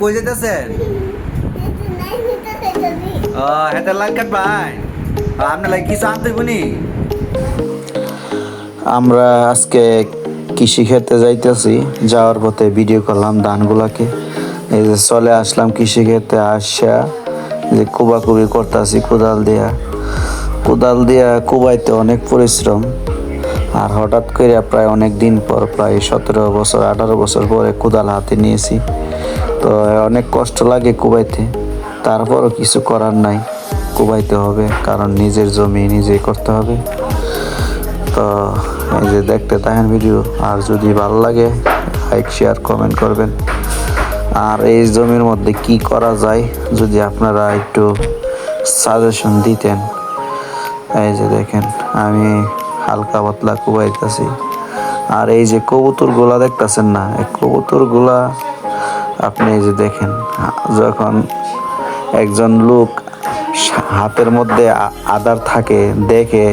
কই যেতেছেন আমরা আজকে কৃষি খেতে যাইতেছি, যাওয়ার পথে ভিডিও করলাম ধানগুলাকে। এই যে চলে আসলাম কৃষি খেতে আসা যে কুবাকুবি করতেছি কোদাল দিয়া। কোদাল দিয়া কুবাইতে অনেক পরিশ্রম। আর হঠাৎ করে প্রায় অনেক দিন পর, প্রায় সতেরো বছর, আঠারো বছর পরে কোদাল হাতে নিয়েছি। তো, অনেক কষ্ট লাগে কুবাইতে। তারপরও কিছু করার নাই। কুবাইতে হবে, কারণ নিজের জমি নিজেই করতে হবে। তো, এই যে দেখতে থাকেন ভিডিও। আর যদি ভালো লাগে লাইক শেয়ার কমেন্ট করবেন। আর এই জমির মধ্যে কি করা যায়, যদি আপনারা একটু সাজেশন দিতেন। এই যে দেখেন, আমি হালকা পাতলা কুবাইতেছি। আর এই যে কবুতরগুলা দেখতেছেন না, এই কবুতরগুলা আপনি এই যে দেখেন, যখন একজন লোক হাতের মধ্যে আদার থাকে, দেখে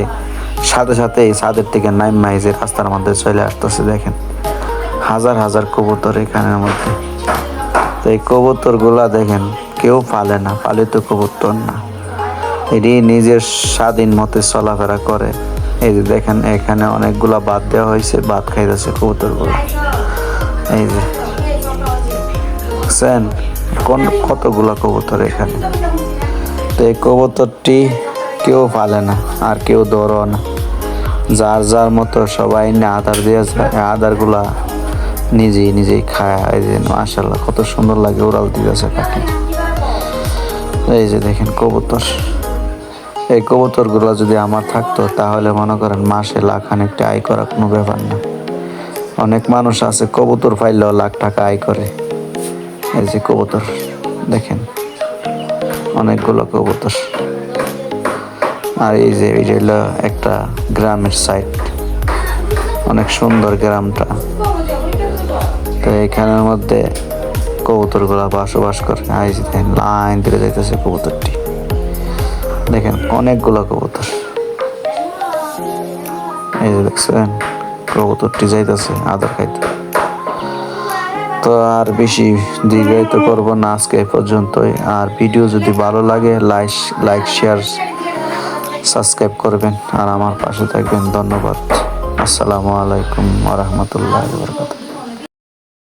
সাথে সাথে এই ছাদের থেকে নাইম যে রাস্তার মধ্যে চলে আসতেছে, দেখেন। হাজার হাজার কবুতর এখানের মধ্যে। তো এই কবুতরগুলা দেখেন, কেউ পালে না, পালিত কবুতর না। এটি নিজের স্বাধীন মতে চলাফেরা করে। এই যে দেখেন, এখানে অনেকগুলা বাদ দেওয়া হয়েছে, বাদ খাইতেছে কবুতরগুলা এই যে দেখছেন? কোন কতগুলা কবুতর এখানে? তো এই কবুতরটি কেউ পালে না, আর কেউ ধরো না। যার যার মতো সবাই না আদার দিয়ে এই নিজেই নিজেই খায়। এই যে মাশাল্লাহ কত সুন্দর লাগে উড়াল দিতেছে পাখি। এই যে দেখেন কবুতর। এই কবুতরগুলো যদি আমার থাকতো, তাহলে মনে করেন মাসে লাখ খানিকটা আয় করা কোনো ব্যাপার না। অনেক মানুষ আছে, কবুতর পাইলেও লাখ টাকা আয় করে। এই যে কবুতর, দেখেন। অনেকগুলো কবুতর। আর এই যে যে হলো একটা গ্রামের সাইড অনেক সুন্দর গ্রামটা। তো এখানের মধ্যে কবুতরগুলা বসবাস করে। আর এই যে দেখেন, লাইন ধরে যাইতেছে কবুতরটি। দেখেন, অনেকগুলো কবুতর। এই যে দেখছেন, কবুতরটি যাইতেছে আদর খাইতে। তো আর বেশি দীর্ঘায়িত করব না আজকে পর্যন্তই। আর ভিডিও যদি ভালো লাগে লাইক লাইক, শেয়ার, সাবস্ক্রাইব করবেন। আর আমার পাশে থাকবেন, ধন্যবাদ। আসসালামু আলাইকুম রহমতুল্লাহ বরকাত